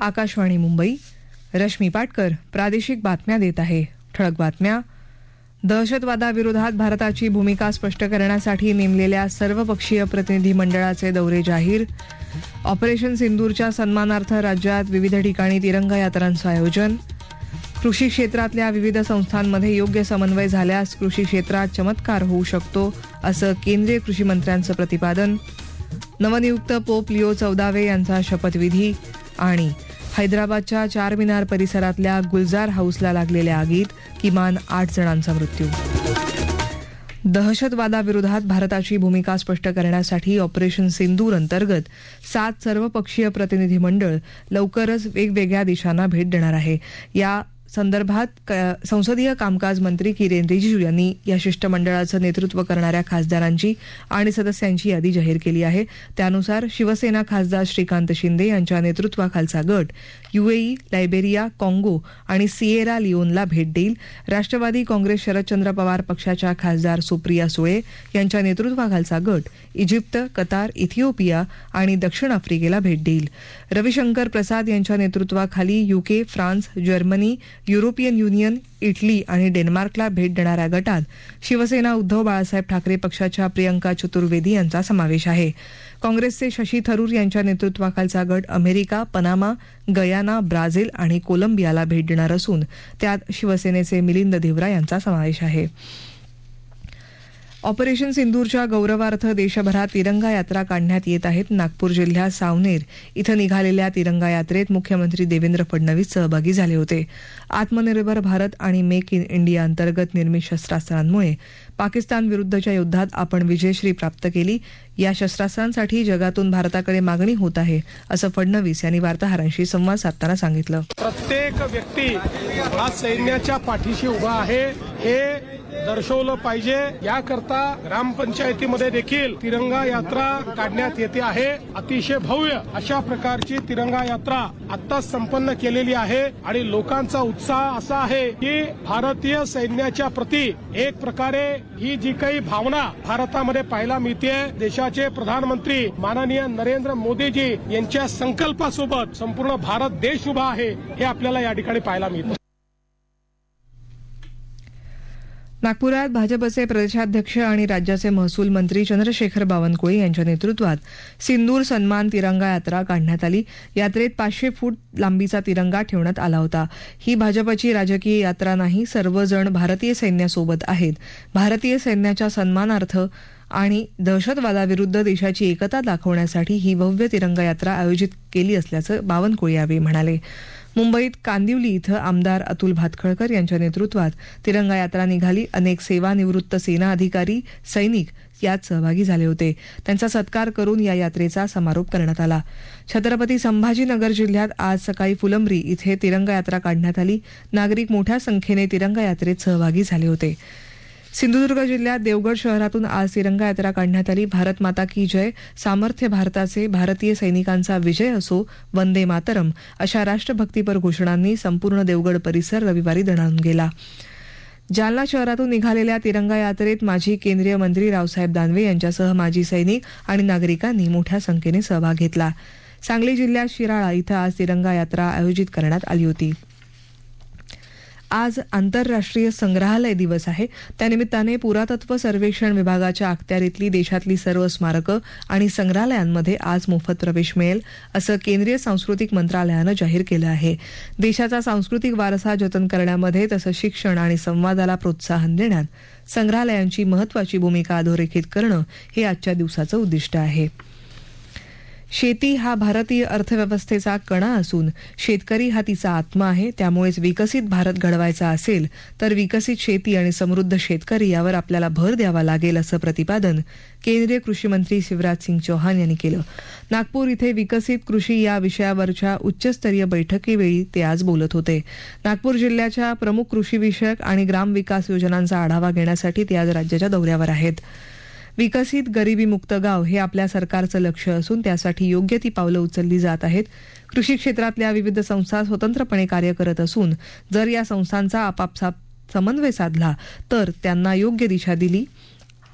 आकाशवाणी मुंबई. रश्मी पाटकर प्रादेशिक बातम्या देत आहे. ठळक बातम्या. दहशतवादाविरोधात भारताची भूमिका स्पष्ट करण्यासाठी नेमलेल्या सर्वपक्षीय प्रतिनिधी मंडळाचे दौरे जाहीर. ऑपरेशन सिंदूरच्या सन्मानार्थ राज्यात विविध ठिकाणी तिरंगा यात्रांचं आयोजन. कृषी क्षेत्रातल्या विविध संस्थांमध्ये योग्य समन्वय झाल्यास कृषी क्षेत्रात चमत्कार होऊ शकतो असं केंद्रीय कृषी मंत्र्यांचं प्रतिपादन. नवनियुक्त पोप लिओ चौदावे यांचा शपथविधी आणि हैदराबादच्या चारमिनार परिसरातल्या गुलजार हाऊसला लागलेल्या आगीत किमान आठ जणांचा मृत्यू. दहशतवादाविरोधात भारताची भूमिका स्पष्ट करण्यासाठी ऑपरेशन सिंदूर अंतर्गत सात सर्वपक्षीय प्रतिनिधी मंडळ लवकरच वेगवेगळ्या देशांना भेट देणार आहे. या संदर्भात क- संसदीय कामकाज मंत्री किरेन रिजिजू यांनी या शिष्टमंडळाचं नेतृत्व करणाऱ्या खासदारांची आणि सदस्यांची यादी जाहीर केली आहे. त्यानुसार शिवसेना खासदार श्रीकांत शिंदे यांच्या नेतृत्वाखालचा गट युएई लायबेरिया काँगो आणि सिएरा लिओनला भेट देईल. राष्ट्रवादी काँग्रेस शरदचंद्र पवार पक्षाच्या खासदार सुप्रिया सुळे यांच्या नेतृत्वाखालचा गट इजिप्त कतार इथिओपिया आणि दक्षिण आफ्रिकेला भेट देईल. रविशंकर प्रसाद यांच्या नेतृत्वाखाली UK France Germany European Union Italy आणि डेन्मार्कला भेट देणाऱ्या गटात शिवसेना उद्धव बाळासाहेब ठाकरे पक्षाच्या प्रियंका चतुर्वेदी यांचा समावेश आहे. काँग्रेसचे शशी थरूर यांच्या नेतृत्वाखालचा गट अमेरिका पनामा गयाना ब्राझील आणि कोलंबियाला भेट देणार असून त्यात शिवसेनेचे मिलिंद देवरा यांचा समावेश आहे. ऑपरेशन सिंदूरच्या गौरवार्थ देशभरात तिरंगा यात्रा काढण्यात येत आहेत. नागपूर जिल्ह्यात सावनेर इथं निघालेल्या तिरंगा यात्रेत मुख्यमंत्री देवेंद्र फडणवीस सहभागी झाले होते. आत्मनिर्भर भारत आणि मेक इन इंडिया अंतर्गत निर्मित शस्त्रास्त्रांमुळे पाकिस्तान विरुद्धच्या युद्धात आपण विजयश्री प्राप्त केली. या शस्त्रास्त्रांसाठी जगातून भारताकडे मागणी होत आहे असं फडणवीस यांनी वार्ताहरांशी संवाद साधताना सांगितलं. प्रत्येक व्यक्ती हा सैन्याच्या पाठीशी उभा आहे. हे दर्शवलं पाहिजे. याकरता ग्रामपंचायतीमध्ये देखील तिरंगा यात्रा काढण्यात येते आहे. अतिशय भव्य अशा प्रकारची तिरंगा यात्रा आताच संपन्न केलेली आहे आणि लोकांचा उत्साह असा आहे की भारतीय सैन्याच्या प्रती एक प्रकारे ही जी काही भावना भारतामध्ये पाहायला मिळते देशाचे प्रधानमंत्री माननीय नरेंद्र मोदीजी यांच्या संकल्पासोबत संपूर्ण भारत देश उभा आहे हे आपल्याला या ठिकाणी पाहायला मिळतं. नागपुरात भाजपचे प्रदेशाध्यक्ष आणि राज्याचे महसूल मंत्री चंद्रशेखर बावनकुळे यांच्या नेतृत्वात सिंदूर सन्मान तिरंगा यात्रा काढण्यात आली. यात्रेत पाचशे फूट लांबीचा तिरंगा ठेवण्यात आला होता. ही भाजपची राजकीय यात्रा नाही सर्वजण भारतीय सैन्यासोबत आहेत. भारतीय सैन्याच्या सन्मानार्थ आणि दहशतवादाविरुद्ध देशाची एकता दाखवण्यासाठी ही भव्य तिरंगा यात्रा आयोजित केली असल्याचं बावनकुळे यावेळी म्हणाले. मुंबईत कांदिवली इथं आमदार अतुल भातखळकर यांच्या नेतृत्वात तिरंगा यात्रा निघाली. अनेक सेवानिवृत्त सेना अधिकारी सैनिक यात सहभागी झाले होते. त्यांचा सत्कार करून या यात्रेचा समारोप करण्यात आला. छत्रपती संभाजीनगर जिल्ह्यात आज सकाळी फुलंब्री इथे तिरंगा यात्रा काढण्यात आली. नागरिक मोठ्या संख्येने तिरंगा यात्रेत सहभागी झाले होते. सिंधुदुर्ग जिल्ह्यात देवगड शहरातून आज तिरंगा यात्रा काढण्यात आली. भारत माता की जय. सामर्थ्य भारताचे भारतीय सैनिकांचा विजय असो वंदे मातरम अशा राष्ट्रभक्तीपर घोषणांनी संपूर्ण देवगड परिसर रविवारी दणाणून गेला. जालना शहरातून निघालेल्या तिरंगा यात्रेत माजी केंद्रीय मंत्री रावसाहेब दानवे यांच्यासह माजी सैनिक आणि नागरिकांनी मोठ्या संख्येने सहभाग घेतला. सांगली जिल्ह्यात शिराळा इथं आज तिरंगा यात्रा आयोजित करण्यात आली होती. आज आंतरराष्ट्रीय संग्रहालय दिवस आहे. त्यानिमित्ताने पुरातत्व सर्वेक्षण विभागाच्या अखत्यारीतली देशातली सर्व स्मारकं आणि संग्रहालयांमध्ये आज मोफत प्रवेश मिळेल असं केंद्रीय सांस्कृतिक मंत्रालयानं जाहीर केलं आहे. देशाचा सांस्कृतिक वारसा जतन करण्यामध्ये तसंच शिक्षण आणि संवादाला प्रोत्साहन देण्यात संग्रहालयांची महत्वाची भूमिका अधोरेखित करणं हे आजच्या दिवसाचं उद्दिष्ट आहे. शेती हा भारतीय अर्थव्यवस्थेचा कणा असून शेतकरी हा तिचा आत्मा आहे त्यामुळेच विकसित भारत घडवायचा असेल तर विकसित शेती आणि समृद्ध शेतकरी यावर आपल्याला भर द्यावा लागेल असं प्रतिपादन केंद्रीय कृषी मंत्री शिवराज सिंग चौहान यांनी केलं. नागपूर इथे विकसित कृषी या विषयावरच्या उच्चस्तरीय बैठकीवेळी ते आज बोलत होते. नागपूर जिल्ह्याच्या प्रमुख कृषी विषयक आणि ग्राम विकास योजनांचा आढावा घेण्यासाठी ते आज राज्याच्या दौऱ्यावर आहेत. विकसित गरिबीमुक्त गाव हे आपल्या सरकारचं लक्ष असून त्यासाठी योग्य ती पावलं उचलली जात आहेत. कृषी क्षेत्रातल्या विविध संस्था स्वतंत्रपणे कार्य करत असून जर या संस्थांचा आपापसात समन्वय साधला तर त्यांना योग्य दिशा दिली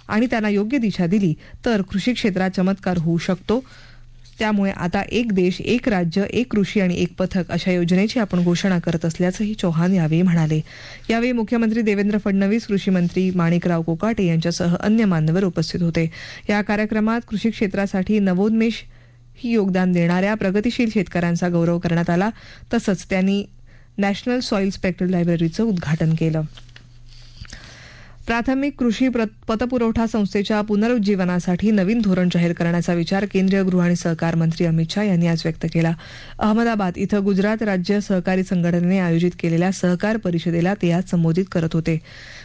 आणि त्यांना योग्य दिशा दिली तर कृषी क्षेत्रात चमत्कार होऊ शकतो. त्यामुळे आता एक देश एक राज्य एक कृषी आणि एक पथक अशा योजनेची आपण घोषणा करत असल्याचंही चौहान यावेळी म्हणाले. यावेळी मुख्यमंत्री देवेंद्र फडणवीस कृषी मंत्री माणिकराव कोकाटे यांच्यासह अन्य मान्यवर उपस्थित होते. या कार्यक्रमात कृषी क्षेत्रासाठी नवोन्मेष ही योगदान देणाऱ्या प्रगतीशील शेतकऱ्यांचा गौरव करण्यात आला. तसंच त्यांनी नॅशनल सॉइल स्पेक्ट्रल लायब्ररीचं उद्घाटन केलं. प्राथमिक कृषी पतपुरवठा संस्थेच्या पुनरुज्जीवनासाठी नवीन धोरण जाहीर करण्याचा विचार केंद्रीय गृह आणि सहकार मंत्री अमित शाह यांनी आज व्यक्त केला. अहमदाबाद इथं गुजरात राज्य सहकारी संघटनेने आयोजित केलेल्या सहकार परिषदेला ते आज संबोधित करत होते.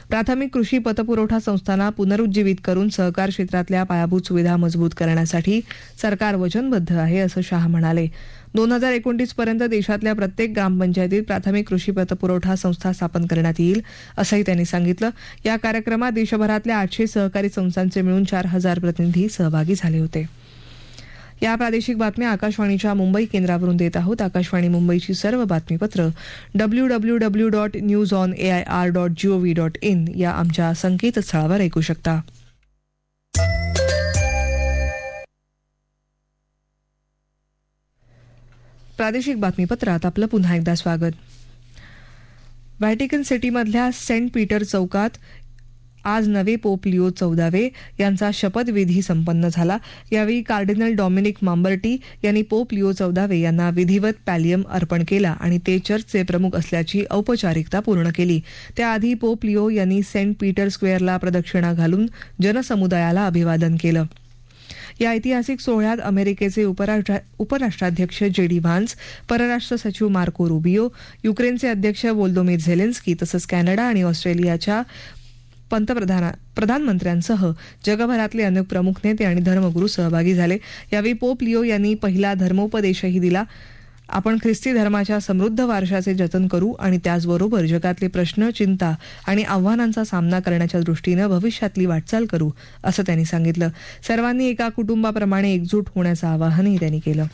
प्राथमिक कृषी पतपुरवठा संस्थांना पुनरुज्जीवित करून सहकार क्षेत्रातल्या पायाभूत सुविधा मजबूत करण्यासाठी सरकार वचनबद्ध आहे असं शाह म्हणाले. दोन हजार एकोणतीस पर्यंत देशातल्या प्रत्येक ग्रामपंचायतीत प्राथमिक कृषी पतपुरवठा संस्था स्थापन करण्यात येईल असंही त्यांनी सांगितलं. या कार्यक्रमात देशभरातल्या आठशे सहकारी संस्थांचे मिळून चार हजार प्रतिनिधी सहभागी झाले होते. या प्रादेशिक बातम्या आकाशवाणीच्या मुंबई केंद्रावरून देत आहोत. आकाशवाणी मुंबईची सर्व बातमीपत्र W W W dot news on A I R dot G O V dot in या आमच्या संकेतस्थळावर ऐकू शकता. प्रादेशिक बातमीपत्रात आपलं पुन्हा एकदा स्वागत. व्हॅटिकन सिटीमधल्या सेंट पीटर चौकात आज नवे पोप लिओ चौदावे यांचा शपथविधी संपन्न झाला. यावेळी कार्डिनल डॉमिनिक मांबर्टी यांनी पोप लिओ चौदावे यांना विधिवत पॅलियम अर्पण केला आणि ते चर्चचे प्रमुख असल्याची औपचारिकता पूर्ण केली. त्याआधी पोप लिओ यांनी सेंट पीटर स्क्वेअरला प्रदक्षिणा घालून जनसमुदायाला अभिवादन केलं. या ऐतिहासिक सोहळ्यात अमेरिकेचे उपराष्ट्रा- उपराष्ट्राध्यक्ष जे डी व्हान्स परराष्ट्र सचिव मार्को रुबियो युक्रेनचे अध्यक्ष वोल्दोमिर झेलेन्स्की तसंच कॅनडा आणि ऑस्ट्रेलियाच्या पंतप्रधान प्रधानमंत्र्यांसह जगभरातले अनेक प्रमुख नेते आणि धर्मगुरू सहभागी झाले. यावेळी पोप लिओ यांनी पहिला धर्मोपदेशही दिला. आपण ख्रिस्ती धर्माच्या समृद्ध वारशाचे जतन करू आणि त्याचबरोबर जगातले प्रश्न चिंता आणि आव्हानांचा सामना करण्याच्या दृष्टीनं भविष्यातली वाटचाल करू असं त्यांनी सांगितलं. सर्वांनी एका कुटुंबाप्रमाणे एकजूट होण्याचं आवाहनही त्यांनी केलं.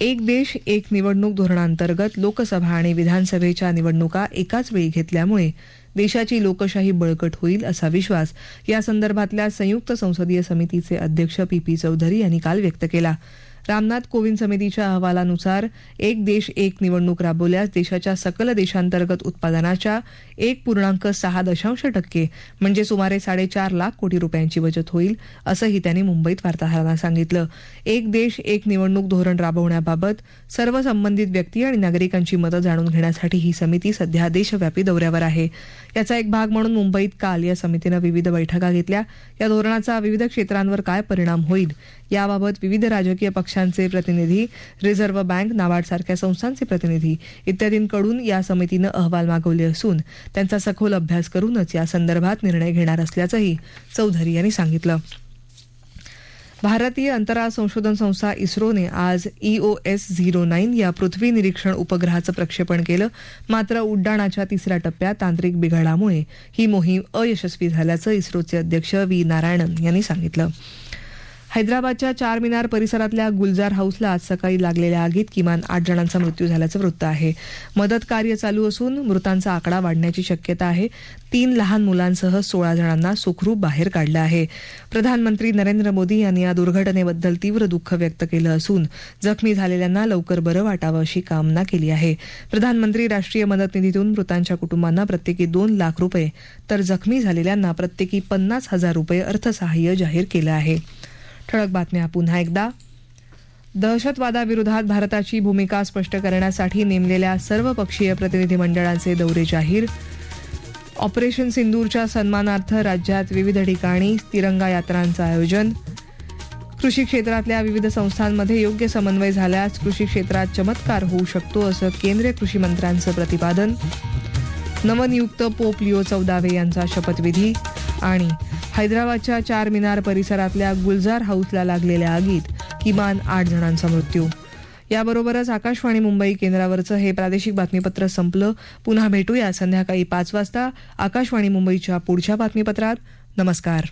एक देश एक निवडणूक धोरणांतर्गत लोकसभा आणि विधानसभेच्या निवडणुका एकाच वेळी घेतल्यामुळे देशाची लोकशाही बळकट होईल असा विश्वास या संदर्भातल्या संयुक्त संसदीय समितीचे अध्यक्ष पी पी चौधरी यांनी काल व्यक्त केला. रामनाथ कोविंद समितीच्या अहवालानुसार एक देश एक निवडणूक राबवल्यास देशाच्या सकल देशांतर्गत उत्पादनाच्या एक पूर्णांक सहा दशांश टक्के म्हणजे सुमारे साडेचार लाख कोटी रुपयांची बचत होईल असंही त्यांनी मुंबईत वार्ताहरांना सांगितलं. एक देश एक निवडणूक धोरण राबवण्याबाबत सर्व संबंधित व्यक्ती आणि नागरिकांची मतं जाणून घेण्यासाठी ही समिती सध्या देशव्यापी दौऱ्यावर आहे. याचा एक भाग म्हणून मुंबईत काल या समितीनं विविध बैठका घेतल्या. या धोरणाचा विविध क्षेत्रांवर काय परिणाम होईल याबाबत विविध राजकीय पक्षांचे प्रतिनिधी रिझर्व्ह बँक नाबार्ड सारख्या संस्थांचे प्रतिनिधी इत्यादींकडून या समितीनं अहवाल मागवले असून त्यांचा सखोल अभ्यास करूनच या संदर्भात निर्णय घेणार असल्याचंही चौधरी यांनी सांगितलं. भारतीय अंतराळ संशोधन संस्था इस्रोने आज ईओएस झिरो नाईन या पृथ्वी निरीक्षण उपग्रहाचं प्रक्षेपण केलं. मात्र उड्डाणाच्या तिसऱ्या टप्प्यात तांत्रिक बिघाडामुळे ही मोहीम अयशस्वी झाल्याचं इस्रोचे अध्यक्ष व्ही नारायणन यांनी सांगितलं. हैदराबादच्या चार मिनार परिसरातल्या गुलजार हाऊसला आज सकाळी लागलेल्या आगीत किमान आठ जणांचा मृत्यू झाल्याचं वृत्त आहे. मदत कार्य चालू असून मृतांचा आकडा वाढण्याची शक्यता आहे. तीन लहान मुलांसह सोळा जणांना सुखरूप बाहेर काढलं आहे. प्रधानमंत्री नरेंद्र मोदी यांनी या दुर्घटनेबद्दल तीव्र दुःख व्यक्त केलं असून जखमी झालेल्यांना लवकर बरं वाटावं अशी कामना केली आहे. प्रधानमंत्री राष्ट्रीय मदत निधीतून मृतांच्या कुटुंबांना प्रत्येकी दोन लाख रुपये तर जखमी झालेल्यांना प्रत्येकी पन्नास हजार रुपये अर्थसहाय्य जाहीर केलं आहे. ठळक बातम्या. पुन्हा एकदा. दहशतवादाविरोधात भारताची भूमिका स्पष्ट करण्यासाठी नेमलेल्या सर्वपक्षीय प्रतिनिधिमंडळाचे दौरे जाहीर. ऑपरेशन सिंदूरच्या सन्मानार्थ राज्यात विविध ठिकाणी तिरंगा यात्रांचं आयोजन. कृषी क्षेत्रातल्या विविध संस्थांमध्ये योग्य समन्वय झाल्यास कृषी क्षेत्रात चमत्कार होऊ शकतो असं केंद्रीय कृषी मंत्र्यांचं प्रतिपादन. नवनियुक्त पोप लिओ चौदावे यांचा शपथविधी आणि हैदराबादच्या चार मिनार परिसरातल्या गुलजार हाऊसला लागलेल्या आगीत किमान आठ जणांचा मृत्यू. याबरोबरच आकाशवाणी मुंबई केंद्रावरचं हे प्रादेशिक बातमीपत्र संपलं. पुन्हा भेटूया संध्याकाळी पाच वाजता आकाशवाणी मुंबईच्या पुढच्या बातमीपत्रात. नमस्कार.